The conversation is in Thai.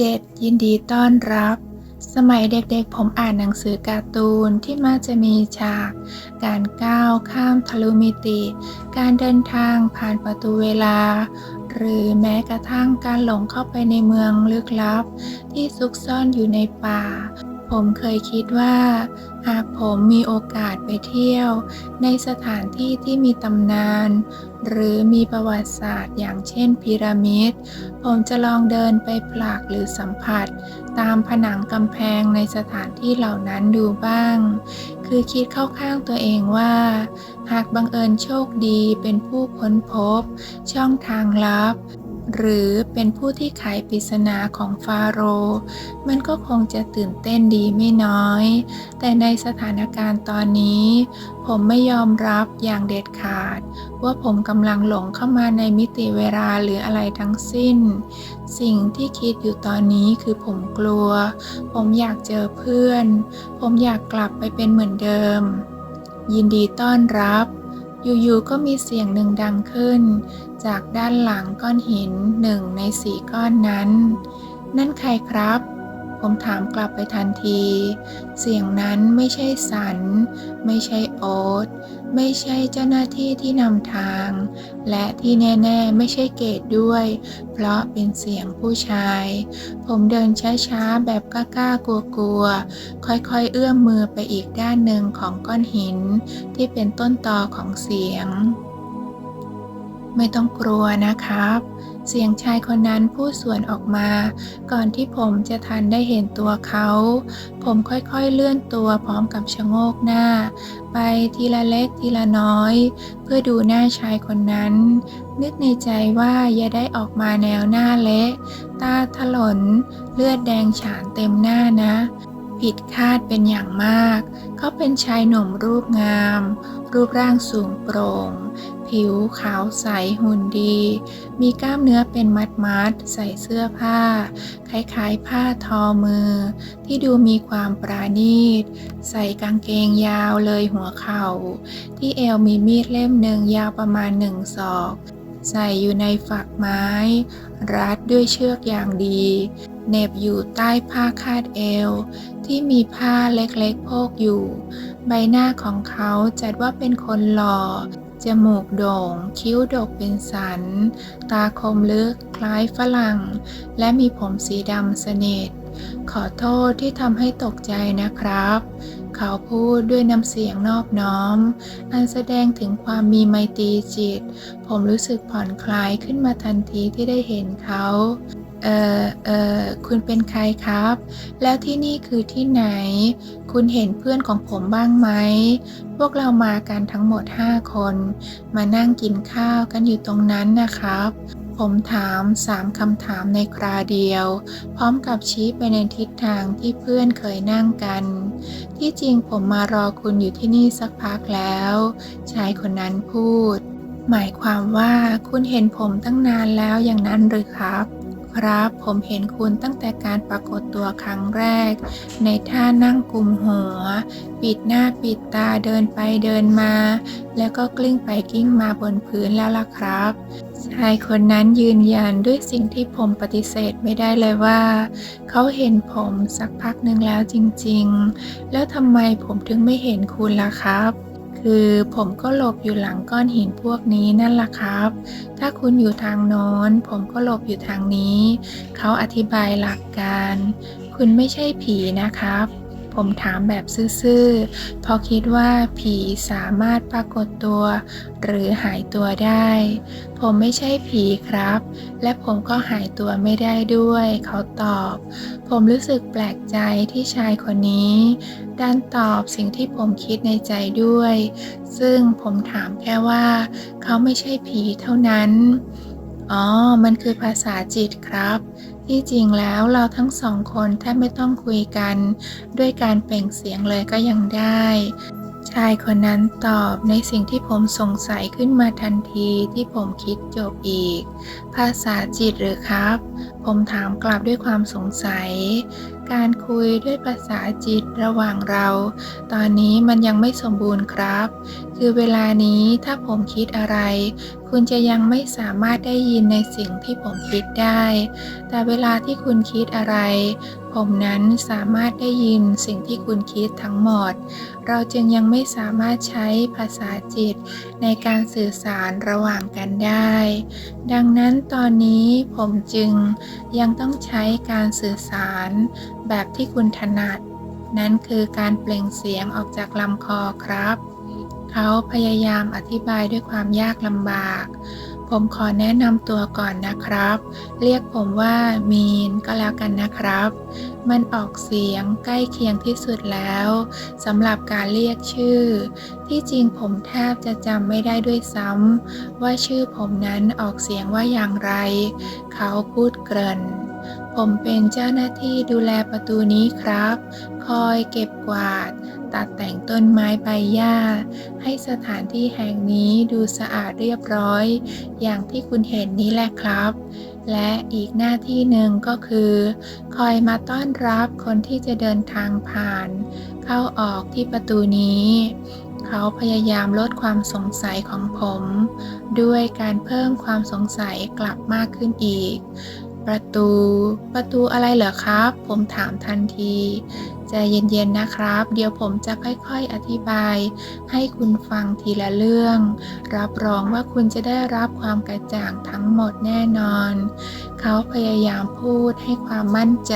7. ยินดีต้อนรับ สมัยเด็กๆ ผมอ่านหนังสือการ์ตูนที่มักจะมีฉาก การก้าวข้ามทะลุมิติ การเดินทางผ่านประตูเวลา หรือแม้กระทั่งการหลงเข้าไปในเมืองลึกลับ ที่ซุกซ่อนอยู่ในป่า ผมเคยคิดว่า หากผมมีโอกาสไปเที่ยว ในสถานที่ที่มีตำนาน หรือมีประวัติศาสตร์อย่างเช่นพีระมิด ผมจะลองเดินไปผลักหรือสัมผัส ตามผนังกำแพงในสถานที่เหล่านั้นดูบ้าง คือคิดเข้าข้างตัวเองว่า หากบังเอิญโชคดีเป็นผู้ค้นพบ ช่องทางลับ หรือเป็นผู้ที่ไขปริศนาของฟาโรห์มันก็คงจะตื่นเต้นดีไม่น้อย แต่ในสถานการณ์ตอนนี้ ผมไม่ยอมรับอย่างเด็ดขาด ว่าผมกำลังหลงเข้ามาในมิติเวลาหรืออะไรทั้งสิ้น สิ่งที่คิดอยู่ตอนนี้คือผมกลัว ผมอยากเจอเพื่อน ผมอยากกลับไปเป็นเหมือนเดิม ยินดีต้อนรับอยู่ๆ ก็มีเสียงหนึ่งดังขึ้น จากด้านหลังก้อนหินหนึ่งในสี่ก้อนนั้น นั่นใครครับ ผมถามกลับไปทันที เสียงนั้นไม่ใช่สัน ไม่ใช่โอ๊ต ไม่ใช่เจ้าหน้าที่ที่นำทาง และที่แน่ ๆ ไม่ใช่เกตด้วย เพราะเป็นเสียงผู้ชาย ผมเดินช้าๆ แบบกล้าๆ กลัวๆ ค่อยๆ เอื้อมมือไปอีกด้านหนึ่งของก้อนหิน ที่เป็นต้นตอของเสียง ไม่ต้องกลัวนะครับ เสียงชายคนนั้นพูดสวนออกมา ก่อนที่ผมจะทันได้เห็นตัวเขา ผมค่อยๆเลื่อนตัวพร้อมกับชะโงกหน้า ไปทีละเล็กทีละน้อย เพื่อดูหน้าชายคนนั้น นึกในใจว่าอย่าได้ออกมาแนวหน้าเละตาถลน เลือดแดงฉานเต็มหน้านะ ผิดคาดเป็นอย่างมาก เขาเป็นชายหนุ่มรูปงาม รูปร่างสูงโปร่ง ผิวขาวใสหุ่นดี มีกล้ามเนื้อเป็นมัดมัดใส่เสื้อผ้า คล้ายๆ ผ้าทอมือ ที่ดูมีความปราณีต ใส่กางเกงยาวเลยหัวเข่า ที่เอวมีมีดเล่มหนึ่งยาวประมาณหนึ่งศอก ใส่อยู่ในฝักไม้ รัดด้วยเชือกอย่างดีเน็บอยู่ใต้ผ้าคาดเอว ที่มีผ้าเล็กๆโพกอยู่ ใบหน้าของเขาจัดว่าเป็นคนหล่อ จมูกโด่ง คิ้วดกเป็นสัน ตาคมลึกคล้ายฝรั่ง และมีผมสีดำสนิท ขอโทษที่ทำให้ตกใจนะครับ เขาพูดด้วยน้ำเสียงนอบน้อม อันแสดงถึงความมีไมตรีจิต ผมรู้สึกผ่อนคลายขึ้นมาทันทีที่ได้เห็นเขา เออเออคุณเป็นใครครับ แล้วที่นี่คือที่ไหน คุณเห็นเพื่อนของผมบ้างไหม พวกเรามากันทั้งหมด 5 คน มานั่งกินข้าวกันอยู่ตรงนั้นนะครับ ผมถามสามคำถามในคราเดียว พร้อมกับชี้ไปในทิศทางที่เพื่อนเคยนั่งกัน ที่จริงผมมารอคุณอยู่ที่นี่สักพักแล้ว ชายคนนั้นพูด หมายความว่าคุณเห็นผมตั้งนานแล้วอย่างนั้นหรือครับ ครับ ผมเห็นคุณตั้งแต่การปรากฏตัวครั้งแรก ในท่านั่งกลุมหัว ปิดหน้าปิดตาเดินไปเดินมา แล้วก็กลิ้งไปกลิ้งมาบนพื้นแล้วล่ะครับชายคนนั้นยืนยันด้วยสิ่งที่ผมปฏิเสธไม่ได้เลยว่า เขาเห็นผมสักพักหนึ่งแล้วจริงๆ แล้วทำไมผมถึงไม่เห็นคุณล่ะครับ คือผมก็หลบอยู่หลังก้อนหินพวกนี้นั่นล่ะครับ ถ้าคุณอยู่ทางโน้น ผมก็หลบอยู่ทางนี้ เขาอธิบายหลักการ คุณไม่ใช่ผีนะครับ ผมถามแบบซื่อๆ เพราะคิดว่าผีสามารถปรากฏตัว หรือหายตัวได้ ผมไม่ใช่ผีครับ และผมก็หายตัวไม่ได้ด้วย เขาตอบ ผมรู้สึกแปลกใจที่ชายคนนี้ด้านตอบสิ่งที่ผมคิดในใจด้วย ซึ่งผมถามแค่ว่า เขาไม่ใช่ผีเท่านั้น อ๋อ มันคือภาษาจิตครับ ที่จริงแล้วเราทั้งสองคนแทบไม่ต้องคุยกัน ด้วยการเปล่งเสียงเลยก็ยังได้ ชายคนนั้นตอบในสิ่งที่ผมสงสัยขึ้นมาทันทีที่ผมคิดจบอีก ภาษาจิตหรือครับ ผมถามกลับด้วยความสงสัย การคุยด้วยภาษาจิตระหว่างเรา ตอนนี้มันยังไม่สมบูรณ์ครับคือเวลานี้ถ้าผมคิดอะไร คุณจะยังไม่สามารถได้ยินในสิ่งที่ผมคิดได้ แต่เวลาที่คุณคิดอะไร ผมนั้นสามารถได้ยินสิ่งที่คุณคิดทั้งหมด เราจึงยังไม่สามารถใช้ภาษาจิตในการสื่อสารระหว่างกันได้ ดังนั้นตอนนี้ผมจึงยังต้องใช้การสื่อสารแบบที่คุณถนัด นั่นคือการเปล่งเสียงออกจากลำคอครับ เขาพยายามอธิบายด้วยความยากลำบาก ผมขอแนะนำตัวก่อนนะครับ เรียกผมว่ามีนก็แล้วกันนะครับ มันออกเสียงใกล้เคียงที่สุดแล้วสำหรับการเรียกชื่อ ที่จริงผมแทบจะจำไม่ได้ด้วยซ้ำว่าชื่อผมนั้นออกเสียงว่าอย่างไร เขาพูดเกริ่นผมเป็นเจ้าหน้าที่ดูแลประตูนี้ครับ คอยเก็บกวาด ตัดแต่งต้นไม้ใบหญ้า ให้สถานที่แห่งนี้ดูสะอาดเรียบร้อย อย่างที่คุณเห็นนี้แหละครับ และอีกหน้าที่หนึ่งก็คือ คอยมาต้อนรับคนที่จะเดินทางผ่าน เข้าออกที่ประตูนี้ เขาพยายามลดความสงสัยของผม ด้วยการเพิ่มความสงสัยกลับมากขึ้นอีกประตู ประตูอะไรเหรอครับ ผมถามทันที ใจเย็นๆนะครับ เดี๋ยวผมจะค่อยๆอธิบาย ให้คุณฟังทีละเรื่อง รับรองว่าคุณจะได้รับความกระจ่างทั้งหมดแน่นอน เขาพยายามพูดให้ความมั่นใจ